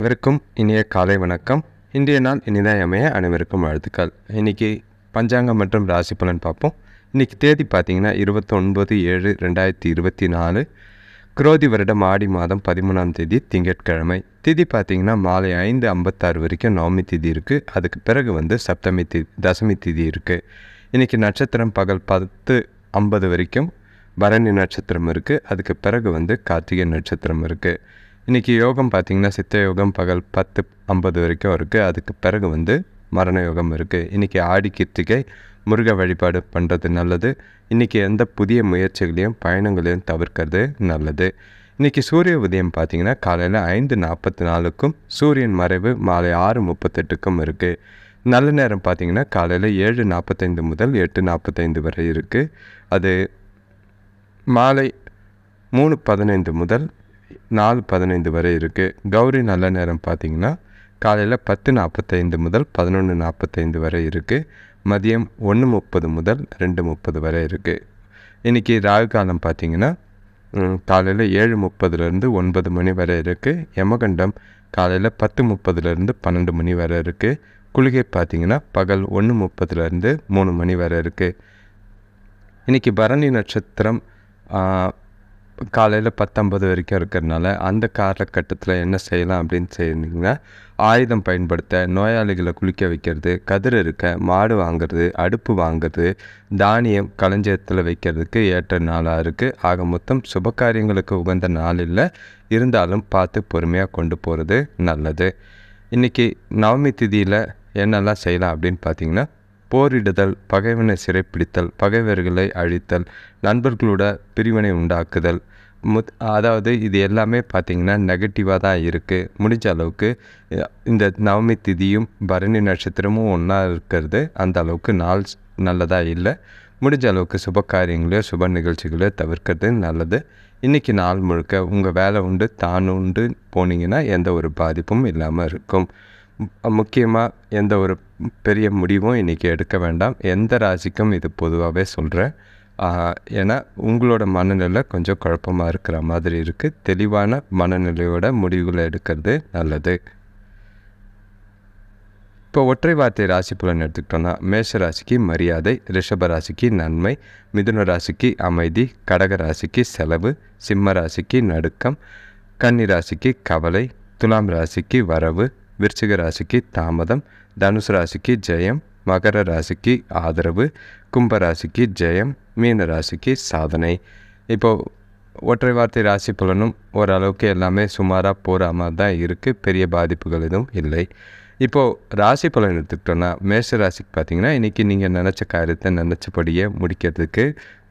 அனைவருக்கும் இனிய காலை வணக்கம். இன்றைய நாள் இனிதான் அமைய அனைவருக்கும் வாழ்த்துக்கள். இன்றைக்கி பஞ்சாங்கம் மற்றும் ராசி பலன் பார்ப்போம். இன்றைக்கி தேதி பார்த்தீங்கன்னா இருபத்தொன்பது ஏழு ரெண்டாயிரத்தி இருபத்தி நாலு. குரோதி வருடம் ஆடி மாதம் பதிமூணாம் தேதி திங்கட்கிழமை. திதி பார்த்திங்கன்னா மாலை ஐந்து ஐம்பத்தாறு வரைக்கும் நவமி திதி இருக்குது அதுக்கு பிறகு வந்து சப்தமி தி தசமி திதி இருக்குது இன்றைக்கி நட்சத்திரம் பகல் பத்து ஐம்பது வரைக்கும் பரணி நட்சத்திரம் இருக்குது அதுக்கு பிறகு வந்து கார்த்திகை நட்சத்திரம் இருக்குது இன்றைக்கி யோகம் பார்த்திங்கன்னா சித்த யோகம் பகல் பத்து ஐம்பது வரைக்கும் இருக்குது அதுக்கு பிறகு வந்து மரண யோகம் இருக்குது இன்றைக்கி ஆடி கிருத்திகை முருக வழிபாடு பண்ணுறது நல்லது. இன்றைக்கி எந்த புதிய முயற்சிகளையும் பயணங்களையும் தவிர்க்கிறது நல்லது. இன்றைக்கி சூரிய உதயம் பார்த்திங்கன்னா காலையில் ஐந்து நாற்பத்தி நாலுக்கும் சூரியன் மறைவு மாலை ஆறு முப்பத்தெட்டுக்கும் இருக்குது நல்ல நேரம் பார்த்திங்கன்னா காலையில் ஏழு நாற்பத்தைந்து முதல் எட்டு நாற்பத்தைந்து வரை இருக்குது அது மாலை மூணு பதினைந்து முதல் நாலு பதினைந்து வரை இருக்குது கௌரி நல்ல நேரம் பார்த்திங்கன்னா காலையில் பத்து நாற்பத்தைந்து முதல் பதினொன்று நாற்பத்தைந்து வரை இருக்குது மதியம் ஒன்று முப்பது முதல் ரெண்டு முப்பது வரை இருக்குது இன்றைக்கி ராகு காலம் பார்த்திங்கன்னா காலையில் ஏழு முப்பதுலேருந்து ஒன்பது மணி வரை இருக்குது யமகண்டம் காலையில் பத்து முப்பதுலேருந்து பன்னெண்டு மணி வரை இருக்குது குளிகை பார்த்திங்கன்னா பகல் ஒன்று முப்பதுலேருந்து மூணு மணி வரை இருக்குது இன்றைக்கி பரணி நட்சத்திரம் காலையில் பத்தொம்பது வரைக்கும் இருக்கிறதுனால அந்த காலகட்டத்தில் என்ன செய்யலாம் அப்படின்னு செய்யணுங்கன்னா ஆயுதம் பயன்படுத்த நோயாளிகளை குளிக்க வைக்கிறது கதிர் இருக்க மாடு வாங்குறது அடுப்பு வாங்குறது தானியம் களஞ்சியத்தில் வைக்கிறதுக்கு ஏற்ற நாளாக இருக்குது ஆக மொத்தம் சுபகாரியங்களுக்கு உகந்த நாள் இல்லை இருந்தாலும் பார்த்து பொறுமையாக கொண்டு போகிறது நல்லது. இன்றைக்கி நவமி திதியில் என்னெல்லாம் செய்யலாம் அப்படின்னு பார்த்தீங்கன்னா போரிடுதல் பகைவனை சிறைப்பிடித்தல் பகைவர்களை அழித்தல் நண்பர்களோட பிரிவினை உண்டாக்குதல் முத் அதாவது இது எல்லாமே பார்த்திங்கன்னா நெகட்டிவாக தான் இருக்குது முடிஞ்ச அளவுக்கு இந்த நவமி திதியும் பரணி நட்சத்திரமும் ஒன்றா இருக்கிறது. அந்த அளவுக்கு நாள் நல்லதாக இல்லை. முடிஞ்ச அளவுக்கு சுப காரியங்களையோ சுப நிகழ்ச்சிகளையோ தவிர்க்கிறது நல்லது. இன்றைக்கி நாள் முழுக்க உங்கள் வேலை உண்டு தான் உண்டு போனீங்கன்னா எந்த ஒரு பாதிப்பும் இல்லாமல் இருக்கும். முக்கியமாக எந்த ஒரு பெரிய முடிவும் இன்றைக்கி எடுக்க வேண்டாம். எந்த ராசிக்கும் இது பொதுவாகவே சொல்கிறேன் ஏன்னா உங்களோட மனநிலை கொஞ்சம் குழப்பமாக இருக்கிற மாதிரி இருக்குது தெளிவான மனநிலையோட முடிவுகளை எடுக்கிறது நல்லது. இப்போ ஒற்றை வார்த்தை ராசி புலன் எடுத்துக்கிட்டோன்னா மேஷ ராசிக்கு மரியாதை ரிஷப ராசிக்கு நன்மை மிதுன ராசிக்கு அமைதி கடக ராசிக்கு செலவு சிம்ம ராசிக்கு நடுக்கம் கன்னி ராசிக்கு கவலை துலாம் ராசிக்கு வரவு விருச்சிக ராசிக்கு தாமதம் தனுசு ராசிக்கு ஜெயம் மகர ராசிக்கு ஆதரவு கும்பராசிக்கு ஜெயம் மீன ராசிக்கு சாதனை. இப்போது ஒற்றை வார்த்தை ராசி பலனும் ஓரளவுக்கு எல்லாமே சுமாராக போகிற மாதிரி தான் இருக்குது பெரிய பாதிப்புகள் எதுவும் இல்லை. இப்போது ராசி பலன் எடுத்துக்கிட்டோன்னா மேஷ ராசிக்கு பார்த்தீங்கன்னா இன்றைக்கி நீங்கள் நினச்ச காரியத்தை நினச்சபடியே முடிக்கிறதுக்கு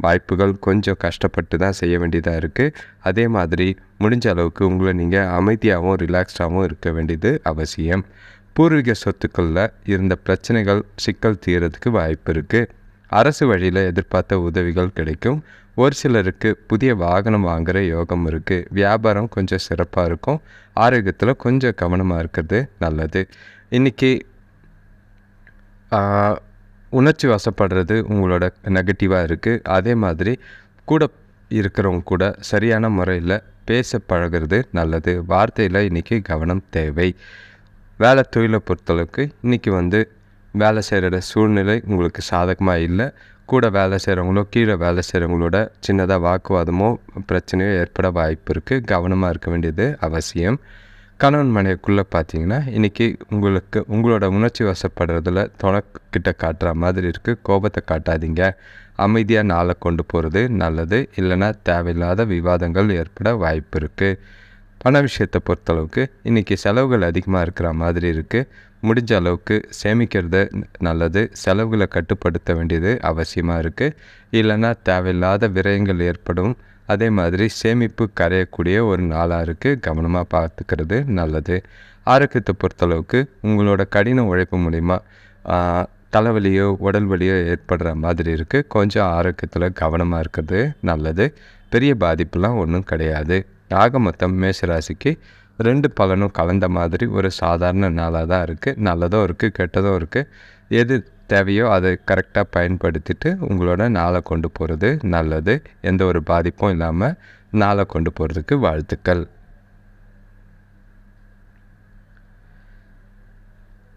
வாய்ப்புகள் கொஞ்சம் கஷ்டப்பட்டு தான் செய்ய வேண்டியதாக இருக்குது அதே மாதிரி முடிஞ்ச அளவுக்கு உங்களை நீங்கள் அமைதியாகவும் ரிலாக்ஸ்டாகவும் இருக்க வேண்டியது அவசியம். பூர்வீக சொத்துக்களில் இருந்த பிரச்சனைகள் சிக்கல் தீர்றதுக்கு வாய்ப்பு இருக்குது அரசு வழியில் எதிர்பார்த்த உதவிகள் கிடைக்கும். ஒரு சிலருக்கு புதிய வாகனம் வாங்குகிற யோகம் இருக்குது வியாபாரம் கொஞ்சம் சிறப்பாக இருக்கும். ஆரோக்கியத்தில் கொஞ்சம் கவனமாக இருக்கிறது நல்லது. இன்றைக்கி உணர்ச்சி வசப்படுறது உங்களோட நெகட்டிவாக இருக்குது அதே மாதிரி கூட இருக்கிறவங்க கூட சரியான முறையில் பேச பழகிறது நல்லது. வார்த்தையில் இன்றைக்கி கவனம் தேவை. வேலை தொழிலை பொறுத்தளவுக்கு இன்றைக்கி வந்து வேலை செய்கிற சூழ்நிலை உங்களுக்கு சாதகமாக இல்லை. கூட வேலை செய்கிறவங்களோ கீழே வேலை செய்கிறவங்களோட சின்னதாக வாக்குவாதமோ பிரச்சனையோ ஏற்பட வாய்ப்பு இருக்குது கவனமாக இருக்க வேண்டியது அவசியம். கணவன் மனைவிக்குள்ளே பார்த்தீங்கன்னா இன்றைக்கி உங்களுக்கு உங்களோட உணர்ச்சி வசப்படுறதுல தொணக்கிட்ட காட்டுற மாதிரி இருக்குது கோபத்தை காட்டாதீங்க. அமைதியாக நாளை கொண்டு போகிறது நல்லது. இல்லைன்னா தேவையில்லாத விவாதங்கள் ஏற்பட வாய்ப்பு இருக்குது பண விஷயத்தை பொறுத்தளவுக்கு இன்றைக்கி செலவுகள் அதிகமாக இருக்கிற மாதிரி இருக்குது முடிஞ்ச அளவுக்கு சேமிக்கிறது நல்லது. செலவுகளை கட்டுப்படுத்த வேண்டியது அவசியமாக இருக்குது இல்லைன்னா தேவையில்லாத விரயங்கள் ஏற்படும். அதே மாதிரி சேமிப்பு கரையக்கூடிய ஒரு நாளாக இருக்குது கவனமாக பார்த்துக்கிறது நல்லது. ஆரோக்கியத்தை பொறுத்தளவுக்கு உங்களோட கடின உழைப்பு மூலிமா தலைவலியோ உடல் வலியோ ஏற்படுற மாதிரி இருக்குது கொஞ்சம் ஆரோக்கியத்தில் கவனமாக இருக்கிறது நல்லது. பெரிய பாதிப்புலாம் ஒன்றும் கிடையாது. ஆக மொத்தம் மேசராசிக்கு ரெண்டு பலனும் கலந்த மாதிரி ஒரு சாதாரண நாளாக தான் இருக்குது நல்லதும் இருக்குது கெட்டதும் இருக்குது எது தேவையோ அதை கரெக்டாக பயன்படுத்திட்டு உங்களோட நாளை கொண்டு போகிறது நல்லது. எந்த ஒரு பாதிப்பும் இல்லாமல் நாளை கொண்டு போகிறதுக்கு வாழ்த்துக்கள்.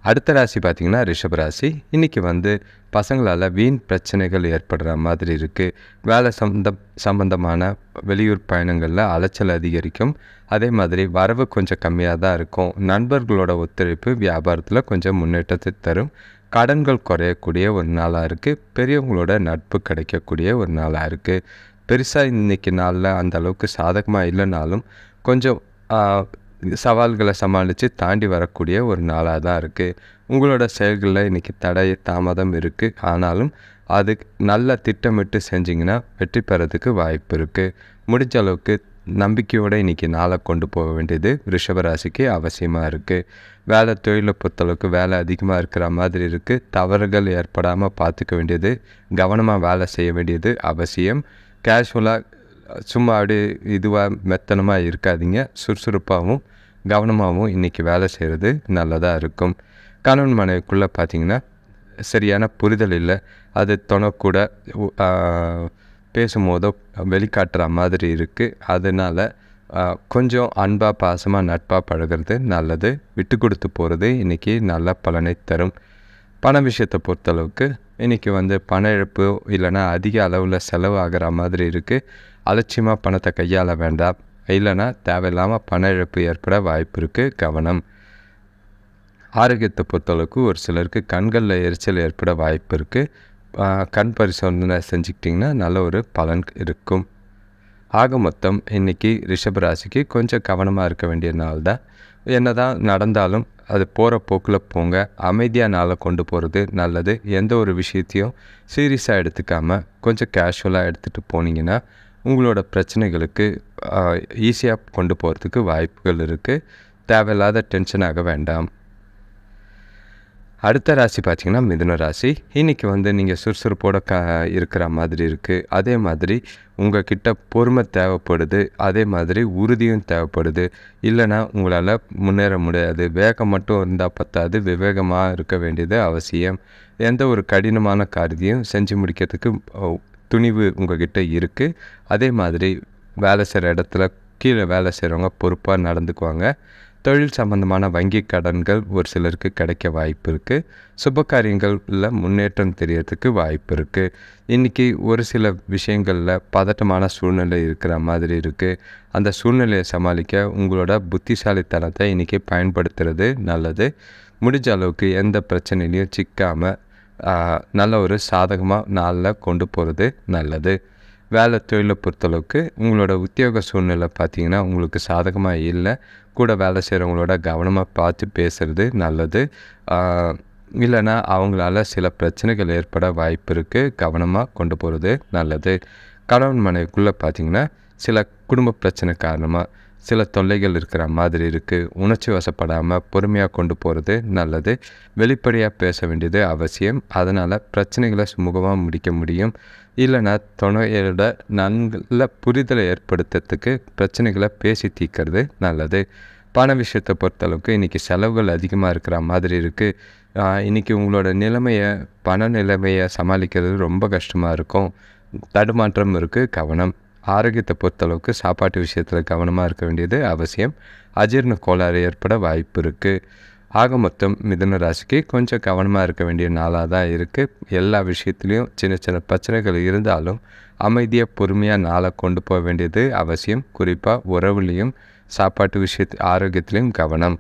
அடுத்த ராசி பார்த்திங்கன்னா ரிஷப ராசி. இன்றைக்கி வந்து பசங்களால் வீண் பிரச்சனைகள் ஏற்படுற மாதிரி இருக்குது வேலை சம்மந்த சம்பந்தமான வெளியூர் பயணங்களில் அலைச்சல் அதிகரிக்கும். அதே மாதிரி வரவு கொஞ்சம் கம்மியாக தான் இருக்கும். நண்பர்களோட ஒத்துழைப்பு வியாபாரத்தில் கொஞ்சம் முன்னேற்றத்தை தரும். கடன்கள் குறையக்கூடிய ஒரு நாளாக இருக்குது பெரியவங்களோட நட்பு கிடைக்கக்கூடிய ஒரு நாளாக இருக்குது பெருசாக இன்றைக்கி நாளில் அந்த அளவுக்கு சாதகமாக இல்லைனாலும் கொஞ்சம் சவால்களை சமாளித்து தாண்டி வரக்கூடிய ஒரு நாளாக தான் இருக்குது உங்களோட செயல்களில் இன்றைக்கி தடை தாமதம் இருக்குது ஆனாலும் அது நல்ல திட்டமிட்டு செஞ்சிங்கன்னா வெற்றி பெறதுக்கு வாய்ப்பு இருக்குது முடிஞ்ச அளவுக்கு நம்பிக்கையோடு இன்றைக்கி நாளை கொண்டு போக வேண்டியது ரிஷபராசிக்கு அவசியமாக இருக்குது வேலை தொழிலை பொறுத்தளவுக்கு வேலை அதிகமாக இருக்கிற மாதிரி இருக்குது தவறுகள் ஏற்படாமல் பார்த்துக்க வேண்டியது கவனமாக வேலை செய்ய வேண்டியது அவசியம். கேஷுவலாக சும்மா அப்படியே இதுவாக மெத்தனமாக இருக்காதீங்க. சுறுசுறுப்பாகவும் கவனமாகவும் இன்றைக்கி வேலை செய்கிறது நல்லதாக இருக்கும். கணவன் மனைவிக்குள்ளே பார்த்திங்கன்னா சரியான புரிதல் இல்லை. அது தொணக்கூட பேசும்போதோ வெளிக்காட்டுற மாதிரி இருக்குது அதனால் கொஞ்சம் அன்பாக பாசமாக நட்பாக பழகிறது நல்லது. விட்டு கொடுத்து போகிறது இன்றைக்கி நல்ல பலனை தரும். பண விஷயத்தை பொறுத்தளவுக்கு இன்றைக்கி வந்து பண இழப்பு இல்லைன்னா அதிக அளவில் செலவு ஆகிற மாதிரி இருக்குது அலட்சியமாக பணத்தை கையாள வேண்டாம். இல்லைன்னா தேவையில்லாமல் பண இழப்பு ஏற்பட வாய்ப்பு இருக்குது கவனம். ஆரோக்கியத்தை பொறுத்தளவுக்கு ஒரு சிலருக்கு கண்களில் எரிச்சல் ஏற்பட வாய்ப்பு இருக்குது கண் பரிசோதனை செஞ்சுக்கிட்டிங்கன்னா நல்ல ஒரு பலன் இருக்கும். ஆக மொத்தம் இன்றைக்கி ரிஷபராசிக்கு கொஞ்சம் கவனமாக இருக்க வேண்டிய நாள் தான். என்ன தான் நடந்தாலும் அது போகிற போக்கில் போங்க. அமைதியாக நாளை கொண்டு போகிறது நல்லது. எந்த ஒரு விஷயத்தையும் சீரியஸாக எடுத்துக்காமல் கொஞ்சம் கேஷுவலாக எடுத்துகிட்டு போனீங்கன்னா உங்களோட பிரச்சனைகளுக்கு ஈஸியாக கொண்டு போகிறதுக்கு வாய்ப்புகள் இருக்குது தேவையில்லாத டென்ஷன் ஆக வேண்டாம். அடுத்த ராசி பார்த்திங்கன்னா மிதுன ராசி. இன்றைக்கி வந்து நீங்கள் சுறுசுறுப்போட க இருக்கிற மாதிரி இருக்குது அதே மாதிரி உங்கள் கிட்ட பொறுமை தேவைப்படுது. அதே மாதிரி உறுதியும் தேவைப்படுது. இல்லைன்னா உங்களால் முன்னேற முடியாது. வேகம் மட்டும் இருந்தால் பத்தாது. விவேகமாக இருக்க வேண்டியது அவசியம். எந்த ஒரு கடினமான காரியத்தையும் செஞ்சு முடிக்கிறதுக்கு துணிவு உங்ககிட்ட இருக்குது அதே மாதிரி வேலை செய்கிற இடத்துல கீழே வேலை செய்கிறவங்க பொறுப்பாக நடந்துக்குவாங்க. தொழில் சம்பந்தமான வங்கி கடன்கள் ஒரு சிலருக்கு கிடைக்க வாய்ப்பு இருக்குது சுப காரியங்களில் முன்னேற்றம் தெரியறதுக்கு வாய்ப்பு இருக்குது இன்றைக்கி ஒரு சில விஷயங்களில் பதட்டமான சூழ்நிலை இருக்கிற மாதிரி இருக்குது அந்த சூழ்நிலையை சமாளிக்க உங்களோட புத்திசாலித்தனத்தை இன்றைக்கி பயன்படுத்துறது நல்லது. முடிஞ்ச அளவுக்கு எந்த பிரச்சனையிலையும் சிக்காமல் நல்ல ஒரு சாதகமாக நாளில் கொண்டு போகிறது நல்லது. வேலை தொழிலை பொறுத்தளவுக்கு உங்களோட உத்தியோக சூழ்நிலை பார்த்திங்கன்னா உங்களுக்கு சாதகமாக இல்லை. கூட வேலை செய்கிறவங்களோட கவனமாக பார்த்து பேசுகிறது நல்லது. இல்லைன்னா அவங்களால சில பிரச்சனைகள் ஏற்பட வாய்ப்பு இருக்குது கவனமாக கொண்டு போகிறது நல்லது. கணவன் மனைவிக்குள்ளே பார்த்திங்கன்னா சில குடும்ப பிரச்சனை காரணமாக சில தொல்லைகள் இருக்கிற மாதிரி இருக்குது உணர்ச்சி வசப்படாமல் பொறுமையாக கொண்டு போகிறது நல்லது. வெளிப்படையாக பேச வேண்டியது அவசியம். அதனால் பிரச்சனைகளை சுமூகமாக முடிக்க முடியும். இல்லைன்னா துணையோட நல்ல புரிதலை ஏற்படுத்துறதுக்கு பிரச்சனைகளை பேசி தீர்க்கறது நல்லது. பண விஷயத்தை பொறுத்தளவுக்கு இன்றைக்கி செலவுகள் அதிகமாக இருக்கிற மாதிரி இருக்குது இன்றைக்கி உங்களோட நிலைமையை பண நிலைமையை சமாளிக்கிறது ரொம்ப கஷ்டமாக இருக்கும். தடுமாற்றம் இருக்குது கவனம். ஆரோக்கியத்தை பொறுத்தளவுக்கு சாப்பாட்டு விஷயத்தில் கவனமாக இருக்க வேண்டியது அவசியம். அஜீர்ண கோளாறு ஏற்பட வாய்ப்பு இருக்குது ஆக மொத்தம் மிதன ராசிக்கு கொஞ்சம் கவனமாக இருக்க வேண்டிய நாளாக தான் இருக்குது எல்லா விஷயத்துலேயும் சின்ன சின்ன பிரச்சனைகள் இருந்தாலும் அமைதியாக பொறுமையாக நாளை கொண்டு போக வேண்டியது அவசியம். குறிப்பாக உறவுலேயும் சாப்பாட்டு விஷயத்து ஆரோக்கியத்துலேயும் கவனம்.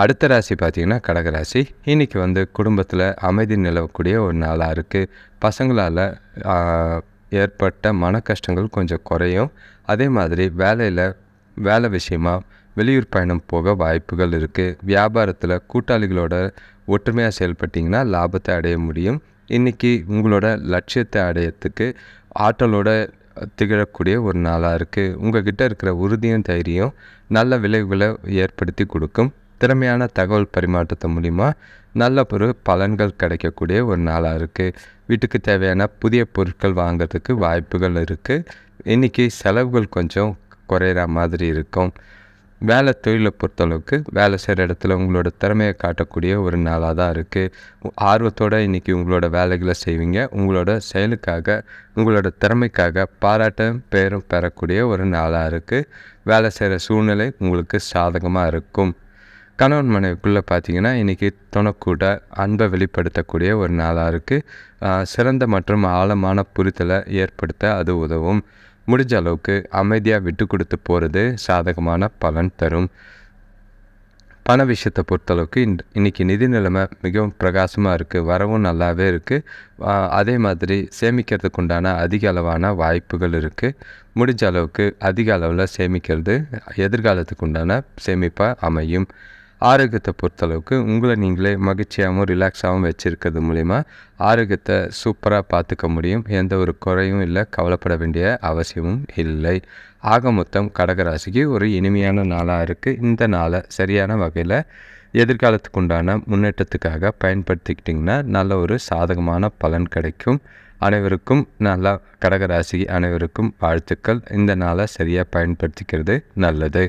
அடுத்த ராசி பார்த்திங்கன்னா கடகராசி இன்றைக்கி வந்து குடும்பத்தில் அமைதி நிலவக்கூடிய ஒரு நாளாக இருக்குது பசங்களால் ஏற்பட்ட மன கஷ்டங்கள் கொஞ்சம் குறையும். அதே மாதிரி வேலையில் வேலை விஷயமாக வெளியூர் பயணம் போக வாய்ப்புகள் இருக்குது வியாபாரத்தில் கூட்டாளிகளோட ஒற்றுமையாக செயல்பட்டிங்கன்னா லாபத்தை அடைய முடியும். இன்றைக்கி உங்களோட லட்சியத்தை அடையத்துக்கு ஆற்றலோட திகழக்கூடிய ஒரு நாளாக இருக்குது உங்கள் கிட்டே இருக்கிற உறுதியும் தைரியம் நல்ல விளைவுகளை ஏற்படுத்தி கொடுக்கும். திறமையான தகவல் பரிமாற்றத்தை மூலிமா நல்ல ஒரு பலன்கள் கிடைக்கக்கூடிய ஒரு நாளாக இருக்குது வீட்டுக்கு தேவையான புதிய பொருட்கள் வாங்கிறதுக்கு வாய்ப்புகள் இருக்குது இன்றைக்கி செலவுகள் கொஞ்சம் குறையிற மாதிரி இருக்கும். வேலை தொழிலை பொறுத்தளவுக்கு வேலை செய்கிற இடத்துல உங்களோட திறமையை காட்டக்கூடிய ஒரு நாளாக தான் இருக்குது ஆர்வத்தோடு இன்றைக்கி உங்களோட வேலைகளை செய்வீங்க. உங்களோட செயலுக்காக உங்களோட திறமைக்காக பாராட்டும் பேரும் பெறக்கூடிய ஒரு நாளாக இருக்குது வேலை செய்கிற சூழ்நிலை உங்களுக்கு சாதகமாக இருக்கும். கணவன் மனைவிக்குள்ளே பார்த்தீங்கன்னா இன்றைக்கி துணக்கூட அன்பை வெளிப்படுத்தக்கூடிய ஒரு நாளாக இருக்குது சிறந்த மற்றும் ஆழமான புரிதலை ஏற்படுத்த அது உதவும். முடிஞ்ச அளவுக்கு அமைதியாக விட்டு கொடுத்து போகிறது சாதகமான பலன் தரும். பண விஷயத்தை பொறுத்தளவுக்கு இன் இன்றைக்கி நிதி நிலைமை மிகவும் பிரகாசமாக இருக்குது வரவும் நல்லாவே இருக்குது அதே மாதிரி சேமிக்கிறதுக்கு உண்டான அதிக அளவான வாய்ப்புகள் இருக்குது முடிஞ்ச அளவுக்கு அதிக அளவில் சேமிக்கிறது எதிர்காலத்துக்கு உண்டான சேமிப்பாக அமையும். ஆரோக்கியத்தை பொறுத்தளவுக்கு உங்களை நீங்களே மகிழ்ச்சியாகவும் ரிலாக்ஸாகவும் வச்சுருக்கிறது மூலிமா ஆரோக்கியத்தை சூப்பராக பார்த்துக்க முடியும். எந்த ஒரு குறையும் இல்லை கவலைப்பட வேண்டிய அவசியமும் இல்லை. ஆக மொத்தம் கடகராசிக்கு ஒரு இனிமையான நாளாக இருக்குது இந்த நாளை சரியான வகையில் எதிர்காலத்துக்கு உண்டான முன்னேற்றத்துக்காக பயன்படுத்திக்கிட்டிங்கன்னா நல்ல ஒரு சாதகமான பலன் கிடைக்கும். அனைவருக்கும் நல்லா கடகராசி அனைவருக்கும் வாழ்த்துக்கள். இந்த நாளை சரியாக பயன்படுத்திக்கிறது நல்லது.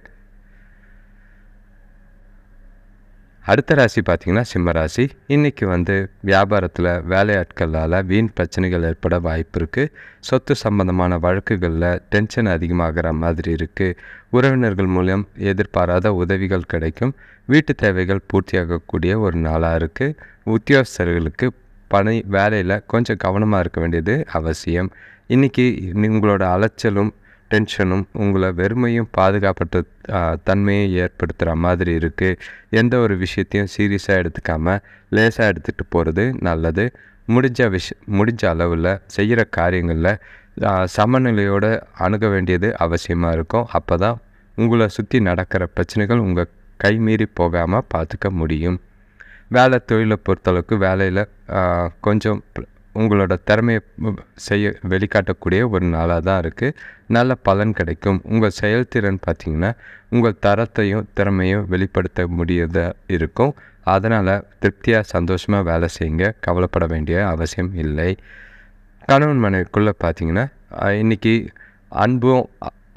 அடுத்த ராசி பார்த்திங்கன்னா சிம்ம ராசி. இன்றைக்கி வந்து வியாபாரத்தில் வேலையாட்களால் வீண் பிரச்சனைகள் ஏற்பட வாய்ப்பு இருக்குது சொத்து சம்பந்தமான வழக்குகளில் டென்ஷன் அதிகமாகிற மாதிரி இருக்குது உறவினர்கள் மூலம் எதிர்பாராத உதவிகள் கிடைக்கும். வீட்டு தேவைகள் பூர்த்தியாகக்கூடிய ஒரு நாளாக இருக்குது உத்தியோகஸ்தர்களுக்கு பணி வேலையில் கொஞ்சம் கவனமாக இருக்க வேண்டியது அவசியம். இன்றைக்கி உங்களோட அலைச்சலும் டென்ஷனும் உங்களை வெறுமையும் பாதுகாப்பற்ற தன்மையை ஏற்படுத்துகிற மாதிரி இருக்குது எந்த ஒரு விஷயத்தையும் சீரியஸாக எடுத்துக்காமல் லேசாக எடுத்துகிட்டு போகிறது நல்லது. முடிஞ்ச விஷ முடிஞ்ச அளவில் செய்கிற காரியங்களில் சமநிலையோடு அணுக வேண்டியது அவசியமாக இருக்கும். அப்போ தான் உங்களை சுற்றி நடக்கிற பிரச்சனைகள் உங்கள் கை மீறி போகாமல் பார்த்துக்க முடியும். வேலை தொழிலை பொறுத்தளவுக்கு வேலையில் கொஞ்சம் உங்களோட திறமையை செய்ய வெளிக்காட்டக்கூடிய ஒரு நாளாக தான் இருக்குது நல்ல பலன் கிடைக்கும். உங்கள் செயல்திறன் பார்த்திங்கன்னா உங்கள் தரத்தையும் திறமையும் வெளிப்படுத்த முடியதாக இருக்கும். அதனால் திருப்தியாக சந்தோஷமாக வேலை செய்யுங்க. கவலைப்பட வேண்டிய அவசியம் இல்லை. கணவன் மனைவிக்குள்ளே பார்த்திங்கன்னா இன்றைக்கி அன்பும்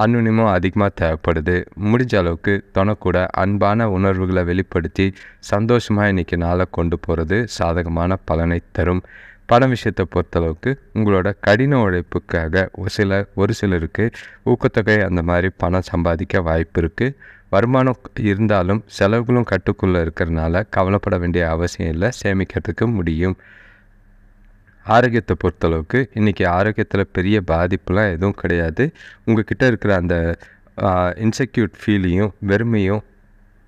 அன்னுனிமும் அதிகமாக தேவைப்படுது. முடிஞ்ச அளவுக்கு தொணக்கூட அன்பான உணர்வுகளை வெளிப்படுத்தி சந்தோஷமாக இன்றைக்கி நாளை கொண்டு போகிறது சாதகமான பலனை தரும். பணம் விஷயத்தை பொறுத்தளவுக்கு உங்களோட கடின உழைப்புக்காக ஒரு சில ஒரு சிலருக்கு ஊக்கத்தொகை அந்த மாதிரி பணம் சம்பாதிக்க வாய்ப்பு இருக்குது வருமானம் இருந்தாலும் செலவுகளும் கட்டுக்குள்ளே இருக்கிறனால கவலைப்பட வேண்டிய அவசியம் இல்லை. சேமிக்கிறதுக்கு முடியும். ஆரோக்கியத்தை பொறுத்தளவுக்கு இன்றைக்கி ஆரோக்கியத்தில் பெரிய பாதிப்புலாம் எதுவும் கிடையாது. உங்கள்கிட்ட இருக்கிற அந்த இன்செக்யூட் ஃபீலையும் வெறுமையும்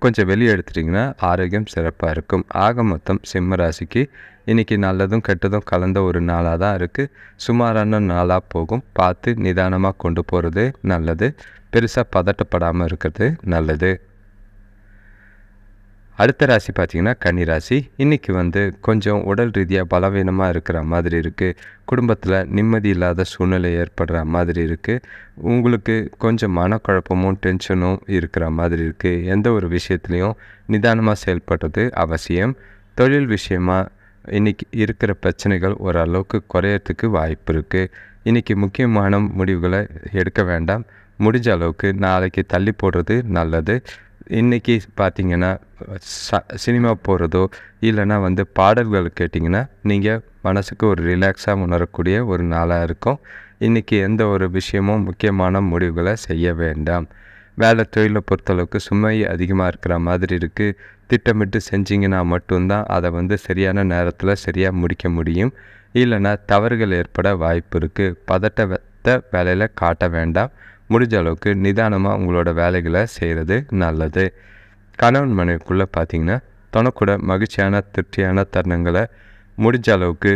கொஞ்சம் வெளியே எடுத்துட்டிங்கன்னா ஆரோக்கியம் சிறப்பாக இருக்கும். ஆக மொத்தம் சிம்ம ராசிக்கு இன்றைக்கி நல்லதும் கெட்டதும் கலந்த ஒரு நாளாக தான் இருக்குது சுமாரான நாளாக போகும். பார்த்து நிதானமாக கொண்டு போகிறது நல்லது. பெருசாக பதட்டப்படாமல் இருக்கிறது நல்லது. அடுத்த ராசி பார்த்திங்கன்னா கன்னி ராசி. இன்றைக்கி வந்து கொஞ்சம் உடல் ரீதியாக பலவீனமாக இருக்கிற மாதிரி இருக்குது குடும்பத்தில் நிம்மதி இல்லாத சூழ்நிலை ஏற்படுற மாதிரி இருக்குது உங்களுக்கு கொஞ்சம் மனக்குழப்பமும் டென்ஷனும் இருக்கிற மாதிரி இருக்குது எந்த ஒரு விஷயத்துலையும் நிதானமாக செயல்படுறது அவசியம். தொழில் விஷயமாக இன்றைக்கி இருக்கிற பிரச்சனைகள் ஓரளவுக்கு குறையறதுக்கு வாய்ப்பு இருக்குது இன்றைக்கி முக்கியமான முடிவுகளை எடுக்க வேண்டாம். முடிஞ்ச அளவுக்கு நாளைக்கு தள்ளி போடுறது நல்லது. இன்றைக்கி பார்த்திங்கன்னா ச சினிமா போகிறதோ இல்லைன்னா வந்து பாடல்கள் கேட்டிங்கன்னா நீங்கள் மனதுக்கு ஒரு ரிலாக்ஸாக உணரக்கூடிய ஒரு நாளாக இருக்கும். இன்றைக்கி எந்த ஒரு விஷயமும் முக்கியமான முடிவுகளை செய்ய வேண்டாம். வேலை தொழிலை பொறுத்தளவுக்கு சுமை அதிகமாக இருக்கிற மாதிரி இருக்குது திட்டமிட்டு செஞ்சிங்கன்னா மட்டும்தான் அதை வந்து சரியான நேரத்தில் சரியாக முடிக்க முடியும். இல்லைன்னா தவறுகள் ஏற்பட வாய்ப்பு இருக்குது பதட்டத்தை வேலையில் காட்ட வேண்டாம். முடிஞ்ச அளவுக்கு நிதானமாக உங்களோட வேலைகளை செய்கிறது நல்லது. கணவன் மனைவிக்குள்ளே பார்த்தீங்கன்னா தனக்கூட மகிழ்ச்சியான திருப்தியான தருணங்களை முடிஞ்ச அளவுக்கு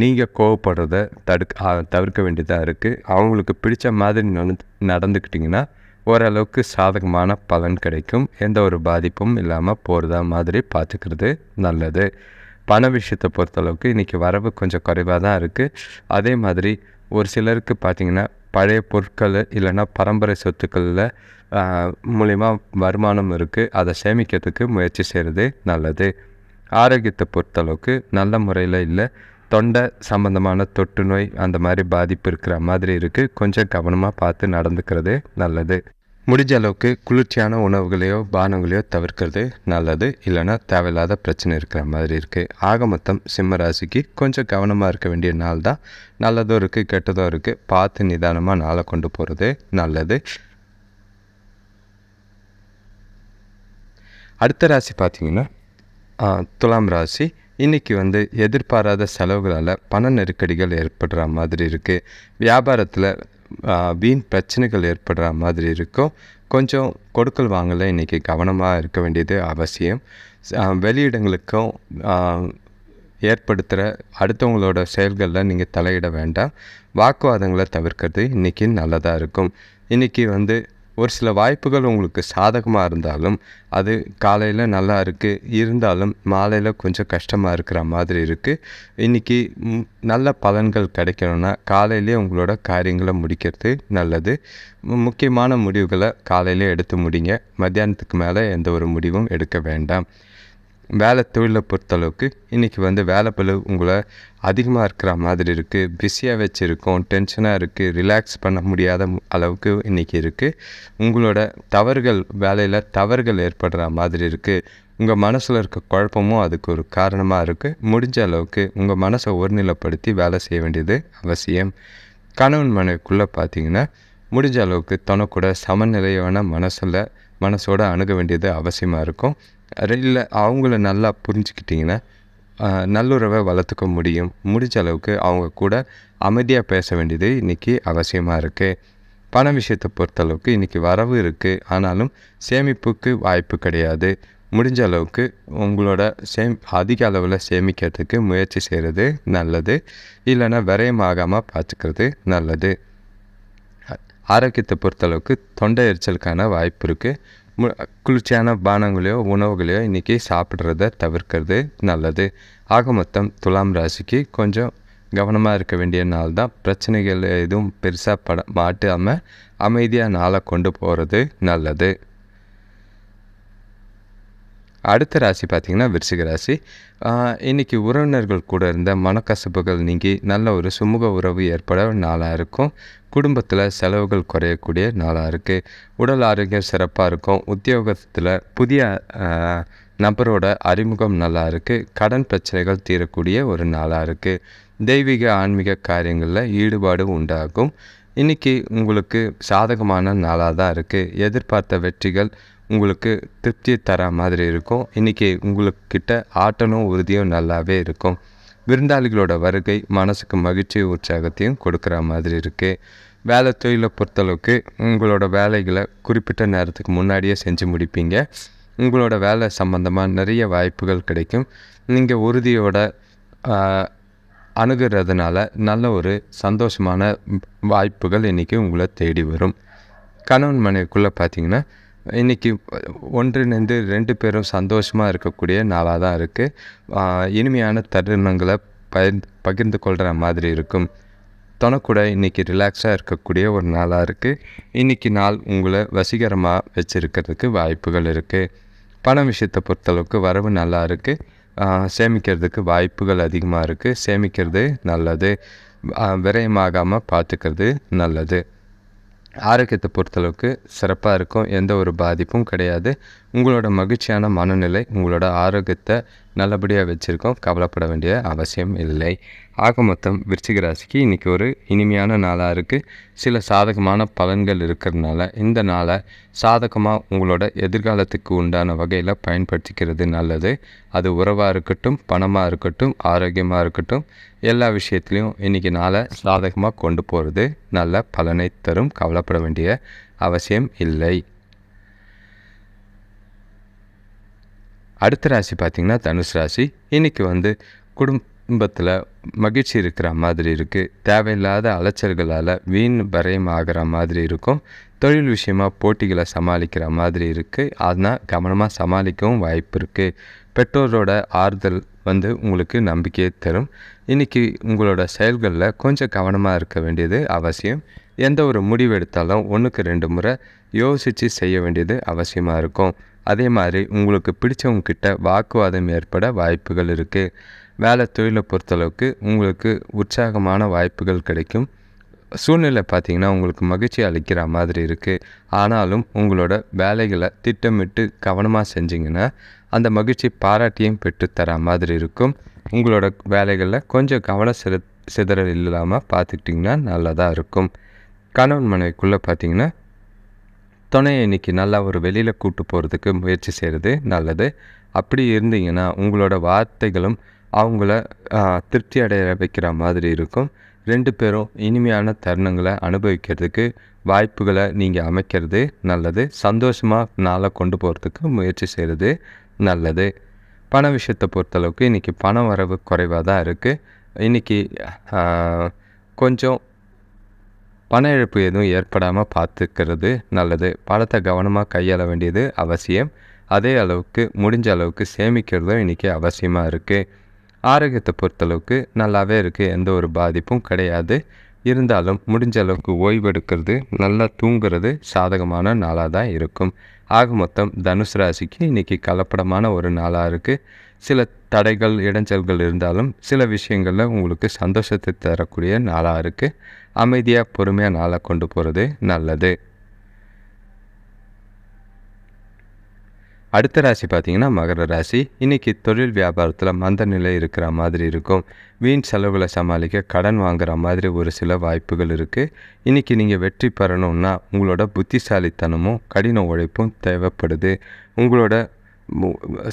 நீங்கள் கோவப்படுறத தடுக்க தவிர்க்க வேண்டியதாக இருக்குது அவங்களுக்கு பிடிச்ச மாதிரி நடந்து நடந்துக்கிட்டிங்கன்னா ஓரளவுக்கு சாதகமான பலன் கிடைக்கும். எந்த ஒரு பாதிப்பும் இல்லாமல் போகிறதா மாதிரி பார்த்துக்கிறது நல்லது. பண விஷயத்தை பொறுத்தளவுக்கு இன்றைக்கி வரவு கொஞ்சம் குறைவாக தான் இருக்குது அதே மாதிரி ஒரு சிலருக்கு பார்த்திங்கன்னா பழைய பொருட்கள் இல்லைன்னா பரம்பரை சொத்துக்களில் மூலிமா வருமானம் இருக்குது அதை சேமிக்கிறதுக்கு முயற்சி செய்கிறது நல்லது. ஆரோக்கியத்தை பொறுத்தளவுக்கு நல்ல முறையில் இல்லை. தொண்டை சம்மந்தமான தொற்று நோய் அந்த மாதிரி பாதிப்பு இருக்கிற மாதிரி இருக்குது கொஞ்சம் கவனமாக பார்த்து நடந்துக்கிறது நல்லது. முடிஞ்ச அளவுக்கு குளிர்ச்சியான உணவுகளையோ பானங்களையோ தவிர்க்கிறது நல்லது. இல்லைன்னா தேவையில்லாத பிரச்சனை இருக்கிற மாதிரி இருக்குது ஆக மொத்தம் சிம்ம ராசிக்கு கொஞ்சம் கவனமாக இருக்க வேண்டிய நாள் தான். நல்லதும் இருக்குது கெட்டதும் இருக்குது பார்த்து நிதானமாக நாளை கொண்டு போகிறது நல்லது. அடுத்த ராசி பார்த்தீங்கன்னா துலாம் ராசி. இன்றைக்கி வந்து எதிர்பாராத செலவுகளால் பண நெருக்கடிகள் ஏற்படுற மாதிரி இருக்குது வியாபாரத்தில் வீண் பிரச்சனைகள் ஏற்படுற மாதிரி இருக்கும். கொஞ்சம் கொடுக்கல் வாங்கல இன்றைக்கி கவனமாக இருக்க வேண்டியது அவசியம். வெளியிடங்களுக்கும் ஏற்படுத்துகிற அடுத்தவங்களோட செயல்களில் நீங்கள் தலையிட வேண்டாம். வாக்குவாதங்களை தவிர்க்கிறது இன்றைக்கி நல்லதாக இருக்கும். இன்றைக்கி வந்து ஒரு சில வாய்ப்புகள் உங்களுக்கு சாதகமாக இருந்தாலும் அது காலையில் நல்லா இருக்குது இருந்தாலும் மாலையில் கொஞ்சம் கஷ்டமாக இருக்கிற மாதிரி இருக்குது இன்றைக்கி நல்ல பலன்கள் கிடைக்கணும்னா காலையிலே உங்களோட காரியங்களை முடிக்கிறது நல்லது. முக்கியமான முடிவுகளை காலையிலே எடுத்து முடிங்க. மத்தியானத்துக்கு மேலே எந்த ஒரு முடிவும் எடுக்க வேண்டாம். வேலை தொழிலை பொறுத்தளவுக்கு இன்றைக்கி வந்து வேலை பளு உங்களை அதிகமாக இருக்கிற மாதிரி இருக்குது பிஸியாக வச்சுருக்கோம் டென்ஷனாக இருக்குது ரிலாக்ஸ் பண்ண முடியாத அளவுக்கு இன்றைக்கி இருக்குது உங்களோட தவறுகள் வேலையில் தவறுகள் ஏற்படுற மாதிரி இருக்குது உங்கள் மனசில் இருக்க குழப்பமும் அதுக்கு ஒரு காரணமாக இருக்குது முடிஞ்ச அளவுக்கு உங்கள் மனசை ஒருநிலைப்படுத்தி வேலை செய்ய வேண்டியது அவசியம். கணவன் மனைவிக்குள்ளே பார்த்தீங்கன்னா முடிஞ்ச அளவுக்கு தனக்கூட சமநிலையான மனசில் மனசோட அணுக வேண்டியது அவசியமாக இருக்கும். இல்லை அவங்கள நல்லா புரிஞ்சுக்கிட்டிங்கன்னா நல்லுறவை வளர்த்துக்க முடியும். முடிஞ்ச அளவுக்கு அவங்க கூட அமைதியாக பேச வேண்டியது இன்றைக்கி அவசியமாக இருக்குது பண விஷயத்தை பொறுத்தளவுக்கு இன்றைக்கி வரவு இருக்குது ஆனாலும் சேமிப்புக்கு வாய்ப்பு கிடையாது. முடிஞ்ச அளவுக்கு உங்களோட சேம் அதிக அளவில் சேமிக்கிறதுக்கு முயற்சி செய்கிறது நல்லது. இல்லைன்னா விரயமாகாமல் பார்த்துக்கிறது நல்லது. ஆரோக்கியத்தை பொறுத்தளவுக்கு தொண்டை எரிச்சலுக்கான வாய்ப்பு இருக்குது குளிர்ச்சியான பானங்களையோ உணவுகளையோ இன்றைக்கி சாப்பிட்றத தவிர்க்கிறது நல்லது. ஆக மொத்தம் துலாம் ராசிக்கு கொஞ்சம் கவனமாக இருக்க வேண்டிய நாள் தான். பிரச்சனைகள் எதுவும் பெருசாக பட மாட்டாமல் அமைதியாக நாளை கொண்டு போகிறது நல்லது. அடுத்த ராசி பார்த்திங்கன்னா விருச்சிக ராசி. இன்றைக்கி இன்னைக்கு உறவினர்கள் கூட இருந்த மனக்கசப்புகள் நீங்கி நல்ல ஒரு சுமூக உறவு ஏற்பட நாளாக இருக்கும். குடும்பத்தில் செலவுகள் குறையக்கூடிய நாளாக இருக்குது உடல் ஆரோக்கியம் சிறப்பாக இருக்கும். உத்தியோகத்தில் புதிய நபரோட அறிமுகம் நல்லா இருக்குது கடன் பிரச்சனைகள் தீரக்கூடிய ஒரு நாளாக இருக்குது தெய்வீக ஆன்மீக காரியங்களில் ஈடுபாடு உண்டாகும். இன்றைக்கி உங்களுக்கு சாதகமான நாளாக தான் இருக்குது எதிர்பார்த்த வெற்றிகள் உங்களுக்கு திருப்தி தர மாதிரி இருக்கும். இன்றைக்கி உங்களுக்கிட்ட ஆற்றலும் உறுதியும் நல்லாவே இருக்கும். விருந்தாளிகளோட வருகை மனசுக்கு மகிழ்ச்சி உற்சாகத்தையும் கொடுக்குற மாதிரி இருக்குது வேலை தொழிலை பொறுத்தளவுக்கு உங்களோட வேலைகளை குறிப்பிட்ட நேரத்துக்கு முன்னாடியே செஞ்சு முடிப்பீங்க. உங்களோட வேலை சம்மந்தமாக நிறைய வாய்ப்புகள் கிடைக்கும். நீங்கள் உறுதியோட அணுகிறதுனால நல்ல ஒரு சந்தோஷமான வாய்ப்புகள் இன்றைக்கி உங்களை தேடி வரும். கணவன் மனைவிக்குள்ளே பார்த்தீங்கன்னா இன்றைக்கி ஒன்றிணைந்து ரெண்டு பேரும் சந்தோஷமாக இருக்கக்கூடிய நாளாக தான் இருக்குது இனிமையான தருணங்களை பகிர்ந்து பகிர்ந்து கொள்கிற மாதிரி இருக்கும். தனக்கூட இன்றைக்கி ரிலாக்ஸாக இருக்கக்கூடிய ஒரு நாளாக இருக்குது இன்றைக்கி நாள் உங்களை வசீகரமாக வச்சுருக்கிறதுக்கு வாய்ப்புகள் இருக்குது பண விஷயத்தை பொறுத்தளவுக்கு வரவு நல்லா இருக்குது சேமிக்கிறதுக்கு வாய்ப்புகள் அதிகமாக இருக்குது சேமிக்கிறது நல்லது. விரயமாகாமல் பார்த்துக்கிறது நல்லது. ஆரோக்கியத்தை பொறுத்தளவுக்கு சிறப்பாக இருக்கும் எந்த ஒரு பாதிப்பும் கிடையாது. உங்களோட மகிழ்ச்சியான மனநிலை உங்களோட ஆரோக்கியத்தை நல்லபடியாக வச்சுருக்கோம் கவலைப்பட வேண்டிய அவசியம் இல்லை. ஆக மொத்தம் விருச்சிக ராசிக்கு இன்றைக்கி ஒரு இனிமையான நாளாக இருக்குது சில சாதகமான பலன்கள் இருக்கிறதுனால இந்த நாளை சாதகமாக உங்களோட எதிர்காலத்துக்கு உண்டான வகையில் பயன்படுத்திக்கிறது நல்லது. அது உறவாக இருக்கட்டும் பணமாக இருக்கட்டும் ஆரோக்கியமாக இருக்கட்டும் எல்லா விஷயத்துலையும் இன்றைக்கி நாளை சாதகமாக கொண்டு போகிறது நல்ல பலனை தரும். கவலைப்பட வேண்டிய அவசியம் இல்லை. அடுத்த ராசி பார்த்திங்கன்னா தனுஷ் ராசி. இன்றைக்கி வந்து குடும்பத்தில் மகிழ்ச்சி இருக்கிற மாதிரி இருக்குது தேவையில்லாத அலைச்சல்களால் வீண் பரையம் ஆகிற மாதிரி இருக்கும். தொழில் விஷயமா போட்டிகளை சமாளிக்கிற மாதிரி இருக்குது அதனால் கவனமாக சமாளிக்கவும் வாய்ப்பு இருக்குது பெற்றோரோட ஆறுதல் வந்து உங்களுக்கு நம்பிக்கையை தரும். இன்றைக்கி உங்களோட செயல்களில் கொஞ்சம் கவனமாக இருக்க வேண்டியது அவசியம். எந்த ஒரு முடிவு எடுத்தாலும் ஒன்றுக்கு ரெண்டு முறை யோசித்து செய்ய வேண்டியது அவசியமாக இருக்கும். அதே மாதிரி உங்களுக்கு பிடிச்சவங்க கிட்ட வாக்குவாதம் ஏற்பட வாய்ப்புகள் இருக்குது வேலை தொழிலை பொறுத்தளவுக்கு உங்களுக்கு உற்சாகமான வாய்ப்புகள் கிடைக்கும். சூழ்நிலை பார்த்திங்கன்னா உங்களுக்கு மகிழ்ச்சி அளிக்கிற மாதிரி இருக்குது ஆனாலும் உங்களோட வேலைகளை திட்டமிட்டு கவனமாக செஞ்சிங்கன்னா அந்த மகிழ்ச்சி பாராட்டியும் பெற்றுத்தர மாதிரி இருக்கும். உங்களோட வேலைகளில் கொஞ்சம் கவன சிறு சிதறல் இல்லாமல் பார்த்துக்கிட்டிங்கன்னா நல்லதாக இருக்கும். கணவன் மனைவிக்குள்ளே பார்த்தீங்கன்னா துணையை இன்றைக்கி நல்லா ஒரு வெளியில் கூப்பிட்டு போகிறதுக்கு முயற்சி செய்கிறது நல்லது. அப்படி இருந்தீங்கன்னா உங்களோட வார்த்தைகளும் அவங்கள திருப்தி அடைய வைக்கிற மாதிரி இருக்கும். ரெண்டு பேரும் இனிமையான தருணங்களை அனுபவிக்கிறதுக்கு வாய்ப்புகளை நீங்கள் அமைக்கிறது நல்லது. சந்தோஷமாக நாளை கொண்டு போகிறதுக்கு முயற்சி செய்கிறது நல்லது. பண விஷயத்தை பொறுத்தளவுக்கு இன்றைக்கி பண வரவு குறைவாக தான் இருக்குது இன்றைக்கி கொஞ்சம் பண இழப்பு எதுவும் ஏற்படாமல் பார்த்துக்கிறது நல்லது. பணத்தை கவனமாக கையாள வேண்டியது அவசியம். அதே அளவுக்கு முடிஞ்ச அளவுக்கு சேமிக்கிறதும் இன்றைக்கி அவசியமாக இருக்குது ஆரோக்கியத்தை பொறுத்தளவுக்கு நல்லாவே இருக்குது எந்த ஒரு பாதிப்பும் கிடையாது. இருந்தாலும் முடிஞ்ச அளவுக்கு ஓய்வெடுக்கிறது நல்லா தூங்குறது சாதகமான நாளாக தான் இருக்கும். ஆக மொத்தம் தனுசு ராசிக்கு இன்றைக்கி கலப்படமான ஒரு நாளாக இருக்குது சில தடைகள் இடைஞ்சல்கள் இருந்தாலும் சில விஷயங்களில் உங்களுக்கு சந்தோஷத்தை தரக்கூடிய நாளாக இருக்குது அமைதியாக பொறுமையாக நாளாக கொண்டு போகிறது நல்லது. அடுத்த ராசி பார்த்திங்கன்னா மகர ராசி. இன்றைக்கி தொழில் வியாபாரத்தில் மந்த நிலை இருக்கிற மாதிரி இருக்கும். வீண் செலவுகளை சமாளிக்க கடன் வாங்குகிற மாதிரி ஒரு சில வாய்ப்புகள் இருக்குது இன்றைக்கி நீங்கள் வெற்றி பெறணும்னா உங்களோட புத்திசாலித்தனமும் கடின உழைப்பும் தேவைப்படுது. உங்களோட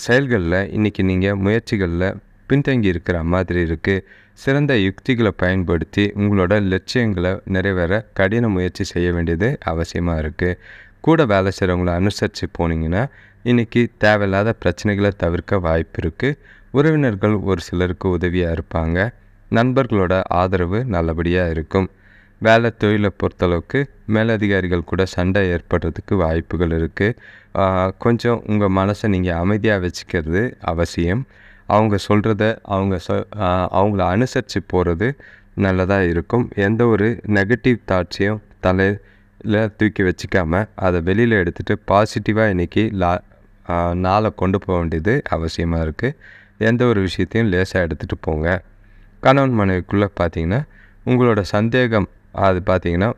செயல்களில் இன்றைக்கி நீங்கள் முயற்சிகளில் பின்தங்கி இருக்கிற மாதிரி இருக்குது சிறந்த யுக்திகளை பயன்படுத்தி உங்களோட லட்சியங்களை நிறைவேற கடின முயற்சி செய்ய வேண்டியது அவசியமாக இருக்குது கூட வேலை செய்கிறவங்கள அனுசரித்து போனீங்கன்னா இன்றைக்கி தேவையில்லாத பிரச்சனைகளை தவிர்க்க வாய்ப்பு இருக்குது உறவினர்கள் ஒரு சிலருக்கு உதவியாக இருப்பாங்க. நண்பர்களோட ஆதரவு நல்லபடியாக இருக்கும். வேலை தொழிலை பொறுத்தளவுக்கு மேலதிகாரிகள் கூட சண்டை ஏற்படுறதுக்கு வாய்ப்புகள் இருக்குது கொஞ்சம் உங்கள் மனசை நீங்கள் அமைதியாக வச்சுக்கிறது அவசியம். அவங்க சொல்கிறத அவங்க சொ அவங்கள அனுசரித்து போகிறது நல்லதாக இருக்கும். எந்த ஒரு நெகட்டிவ் தாட்ஸையும் தலையில் தூக்கி வச்சுக்காமல் அதை வெளியில் எடுத்துகிட்டு பாசிட்டிவாக இன்றைக்கி லா நாளை கொண்டு போக வேண்டியது அவசியமாக இருக்குது எந்த ஒரு விஷயத்தையும் லேசாக எடுத்துகிட்டு போங்க. கணவன் மனைவிக்குள்ளே பார்த்தீங்கன்னா உங்களோட சந்தேகம் அது பார்த்திங்கன்னா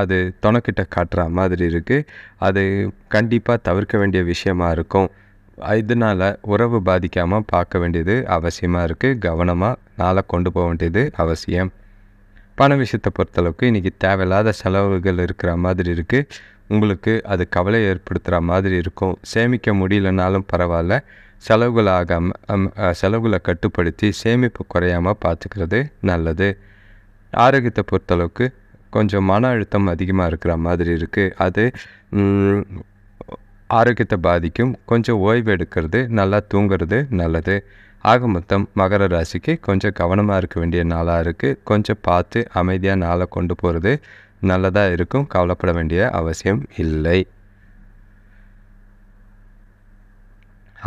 அது துணைக்கிட்ட காட்டுற மாதிரி இருக்குது அது கண்டிப்பாக தவிர்க்க வேண்டிய விஷயமாக இருக்கும். இதனால் உறவு பாதிக்காமல் பார்க்க வேண்டியது அவசியமாக இருக்குது கவனமாக நாளை கொண்டு போக வேண்டியது அவசியம். பண விஷயத்தை பொறுத்தளவுக்கு இன்றைக்கி தேவையில்லாத செலவுகள் இருக்கிற மாதிரி இருக்குது உங்களுக்கு அது கவலை ஏற்படுத்துகிற மாதிரி இருக்கும். சேமிக்க முடியலனாலும் பரவாயில்ல. செலவுகள் ஆகாமல் செலவுகளை கட்டுப்படுத்தி சேமிப்பு குறையாமல் பார்த்துக்கிறது நல்லது. ஆரோக்கியத்தை பொறுத்தளவுக்கு கொஞ்சம் மன அழுத்தம் அதிகமாக இருக்கிற மாதிரி இருக்குது அது ஆரோக்கியத்தை பாதிக்கும். கொஞ்சம் ஓய்வு எடுக்கிறது நல்லா தூங்குறது நல்லது. ஆக மொத்தம் மகர ராசிக்கு கொஞ்சம் கவனமாக இருக்க வேண்டிய நாளாக இருக்குது கொஞ்சம் பார்த்து அமைதியாக நாளை கொண்டு போகிறது நல்லதாக இருக்கும் கவலைப்பட வேண்டிய அவசியம் இல்லை.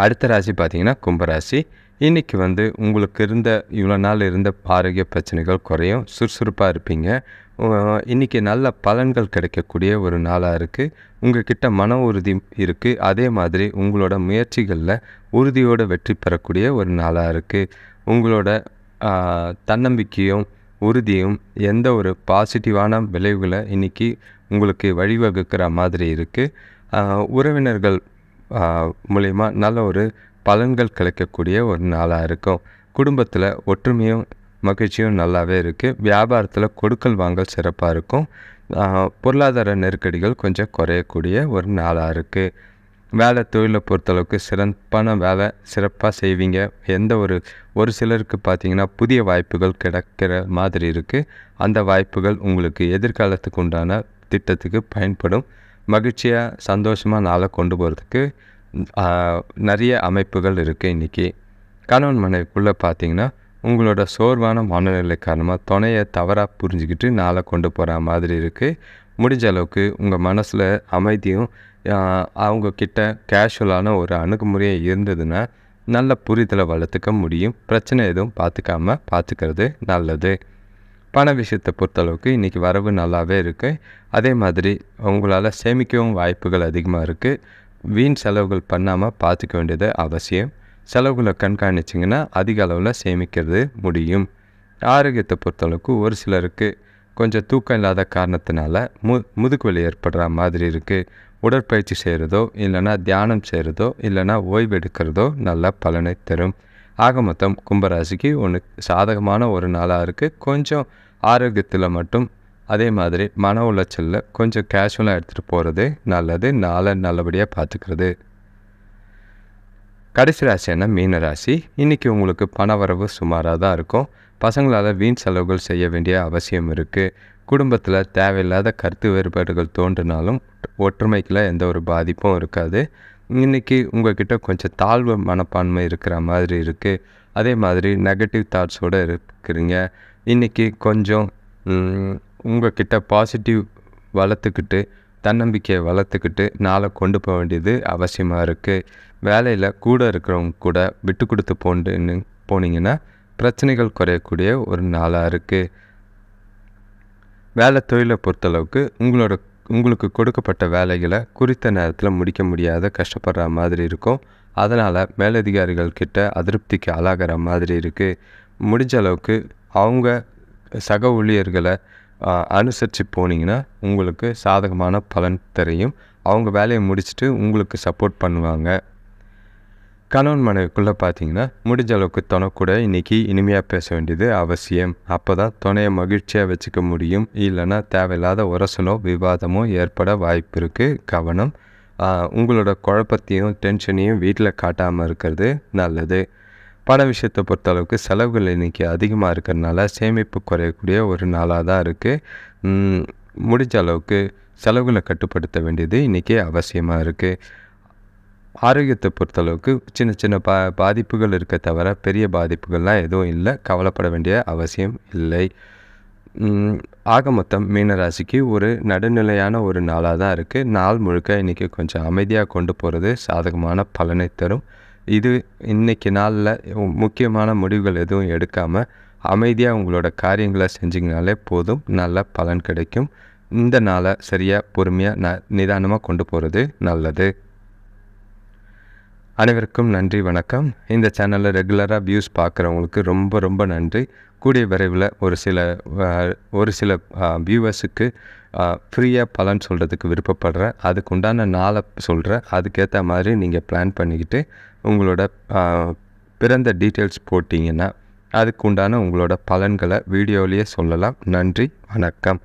அடுத்த ராசி பார்த்திங்கன்னா கும்பராசி. இன்றைக்கி வந்து உங்களுக்கு இருந்த இவ்வளோ நாள் இருந்த ஆரோக்கிய பிரச்சனைகள் குறையும் சுறுசுறுப்பாக இருப்பீங்க. இன்றைக்கி நல்ல பலன்கள் கிடைக்கக்கூடிய ஒரு நாளாக இருக்குது உங்கள்கிட்ட மன உறுதி இருக்குது அதே மாதிரி உங்களோட முயற்சிகளில் உறுதியோடு வெற்றி பெறக்கூடிய ஒரு நாளாக இருக்குது உங்களோட தன்னம்பிக்கையும் உறுதியும் எந்த ஒரு பாசிட்டிவான விளைவுகளை இன்றைக்கி உங்களுக்கு வழிவகுக்கிற மாதிரி இருக்குது உறவினர்கள் மூலயமா நல்ல ஒரு பலன்கள் கிடைக்கக்கூடிய ஒரு நாளாக இருக்கும். குடும்பத்தில் ஒற்றுமையும் மகிழ்ச்சியும் நல்லாவே இருக்குது வியாபாரத்தில் கொடுக்கல் வாங்கல் சிறப்பாக இருக்கும். பொருளாதார நெருக்கடிகள் கொஞ்சம் குறையக்கூடிய ஒரு நாளாக இருக்குது வேலை தொழிலை பொறுத்தளவுக்கு சிறப்பான வேலை சிறப்பாக செய்வீங்க. எந்த ஒரு ஒரு சிலருக்கு பார்த்திங்கன்னா புதிய வாய்ப்புகள் கிடைக்கிற மாதிரி இருக்குது அந்த வாய்ப்புகள் உங்களுக்கு எதிர்காலத்துக்கு உண்டான திட்டத்துக்கு பயன்படும். மகிழ்ச்சியாக சந்தோஷமாக நாளை கொண்டு போகிறதுக்கு நிறைய அமைப்புகள் இருக்குது இன்றைக்கி கணவன் மனைவிக்குள்ளே பார்த்திங்கன்னா உங்களோட சோர்வான மனநிலை காரணமாக துணையை தவறாக புரிஞ்சுக்கிட்டு நாளை கொண்டு போகிற மாதிரி இருக்குது முடிஞ்ச அளவுக்கு உங்கள் மனசில் அமைதியும் அவங்கக்கிட்ட கேஷுவலான ஒரு அணுகுமுறையை இருந்ததுன்னா நல்ல புரிதலை வளர்த்துக்க முடியும். பிரச்சனை எதுவும் பார்த்துக்காம பார்த்துக்கிறது நல்லது. பண விஷயத்தை பொறுத்தளவுக்கு இன்றைக்கி வரவு நல்லாவே இருக்குது அதே மாதிரி உங்களால் சேமிக்கவும் வாய்ப்புகள் அதிகமாக இருக்குது வீண் செலவுகள் பண்ணாமல் பார்த்துக்க வேண்டியது அவசியம். செலவுகளை கண்காணிச்சிங்கன்னா அதிக அளவில் சேமிக்கிறது முடியும். ஆரோக்கியத்தை பொறுத்தளவுக்கு ஒரு சிலருக்கு கொஞ்சம் தூக்கம் இல்லாத காரணத்தினால மு முதுகுவலி ஏற்படுற மாதிரி இருக்குது உடற்பயிற்சி செய்கிறதோ இல்லைன்னா தியானம் செய்கிறதோ இல்லைன்னா ஓய்வெடுக்கிறதோ நல்ல பலனை தரும். ஆக மொத்தம் கும்பராசிக்கு ஒன்று சாதகமான ஒரு நாளாக இருக்குது கொஞ்சம் ஆரோக்கியத்தில் மட்டும் அதே மாதிரி மன உளைச்சலில் கொஞ்சம் கேஷுவலாக எடுத்துகிட்டு போகிறது நல்லது. நாளை நல்லபடியாக பார்த்துக்கிறது கடைசி ராசியான மீன ராசி. இன்றைக்கி உங்களுக்கு பணவரவு சுமாராக தான் இருக்கும். பசங்களால் வீண் செலவுகள் செய்ய வேண்டிய அவசியம் இருக்குது குடும்பத்தில் தேவையில்லாத கருத்து வேறுபாடுகள் தோன்றினாலும் ஒற்றுமைக்கில் எந்த ஒரு பாதிப்பும் இருக்காது. இன்றைக்கி உங்கள்கிட்ட கொஞ்சம் தாழ்வு மனப்பான்மை இருக்கிற மாதிரி இருக்குது அதே மாதிரி நெகட்டிவ் தாட்ஸோடு இருக்கிறீங்க. இன்றைக்கி கொஞ்சம் உங்கள்கிட்ட பாசிட்டிவ் வளர்த்துக்கிட்டு தன்னம்பிக்கையை வளர்த்துக்கிட்டு நாளை கொண்டு போக வேண்டியது அவசியமாக இருக்குது வேலையில் கூட இருக்கிறவங்க கூட விட்டு கொடுத்து போண்டுன்னு போனீங்கன்னா பிரச்சனைகள் குறையக்கூடிய ஒரு நாளாக இருக்குது வேலை தொழிலை பொறுத்தளவுக்கு உங்களோட உங்களுக்கு கொடுக்கப்பட்ட வேலைகளை குறித்த நேரத்தில் முடிக்க முடியாத கஷ்டப்படுற மாதிரி இருக்கும். அதனால் மேலதிகாரிகள் கிட்ட அதிருப்திக்கு ஆளாகிற மாதிரி இருக்குது முடிஞ்ச அளவுக்கு அவங்க சக ஊழியர்களை அனுசரித்து போனீங்கன்னா உங்களுக்கு சாதகமான பலன் தெரியும். அவங்க வேலையை முடிச்சுட்டு உங்களுக்கு சப்போர்ட் பண்ணுவாங்க. கணவன் மனைவிக்குள்ளே பார்த்தீங்கன்னா முடிஞ்ச அளவுக்கு துணை கூட இன்றைக்கி இனிமையாக பேச வேண்டியது அவசியம். அப்போ தான் துணையை மகிழ்ச்சியாக வச்சுக்க முடியும். இல்லைன்னா தேவையில்லாத உரசலோ விவாதமோ ஏற்பட வாய்ப்பு இருக்குது கவனம். உங்களோட குழப்பத்தையும் டென்ஷனையும் வீட்டில் காட்டாமல் இருக்கிறது நல்லது. பண விஷயத்தை பொறுத்தளவுக்கு செலவுகள் இன்றைக்கி அதிகமாக இருக்கிறதுனால சேமிப்பு குறையக்கூடிய ஒரு நாளாக தான் இருக்குது முடிஞ்ச அளவுக்கு செலவுகளை கட்டுப்படுத்த வேண்டியது இன்றைக்கி அவசியமாக இருக்குது ஆரோக்கியத்தை பொறுத்தளவுக்கு சின்ன சின்ன பா பாதிப்புகள் இருக்க தவிர பெரிய பாதிப்புகள்லாம் எதுவும் இல்லை. கவலைப்பட வேண்டிய அவசியம் இல்லை. ஆக மொத்தம் மீனராசிக்கு ஒரு நடுநிலையான ஒரு நாளாக தான் இருக்குது நாள் முழுக்க இன்றைக்கி கொஞ்சம் அமைதியாக கொண்டு போகிறது சாதகமான பலனை தரும். இது இன்றைக்கி நாளில் முக்கியமான முடிவுகள் எதுவும் எடுக்காமல் அமைதியாக உங்களோட காரியங்களை செஞ்சிங்கனாலே போதும். நல்ல பலன் கிடைக்கும். இந்த நாளை சரியாக பொறுமையாக ந நிதானமாக கொண்டு போகிறது நல்லது. அனைவருக்கும் நன்றி வணக்கம். இந்த சேனலில் ரெகுலராக வியூஸ் பார்க்குறவங்களுக்கு ரொம்ப ரொம்ப நன்றி. கூடிய விரைவில் ஒரு சில ஒரு சில வியூவர்ஸுக்கு ஃப்ரீயாக பலன் சொல்கிறதுக்கு விருப்பப்படுறேன். அதுக்கு உண்டான நாளை சொல்கிறேன் அதுக்கேற்ற மாதிரி நீங்கள் பிளான் பண்ணிக்கிட்டு உங்களோட பிறந்த டீட்டெயில்ஸ் போட்டிங்கன்னா அதுக்கு உண்டான உங்களோட பலன்களை வீடியோலேயே சொல்லலாம். நன்றி வணக்கம்.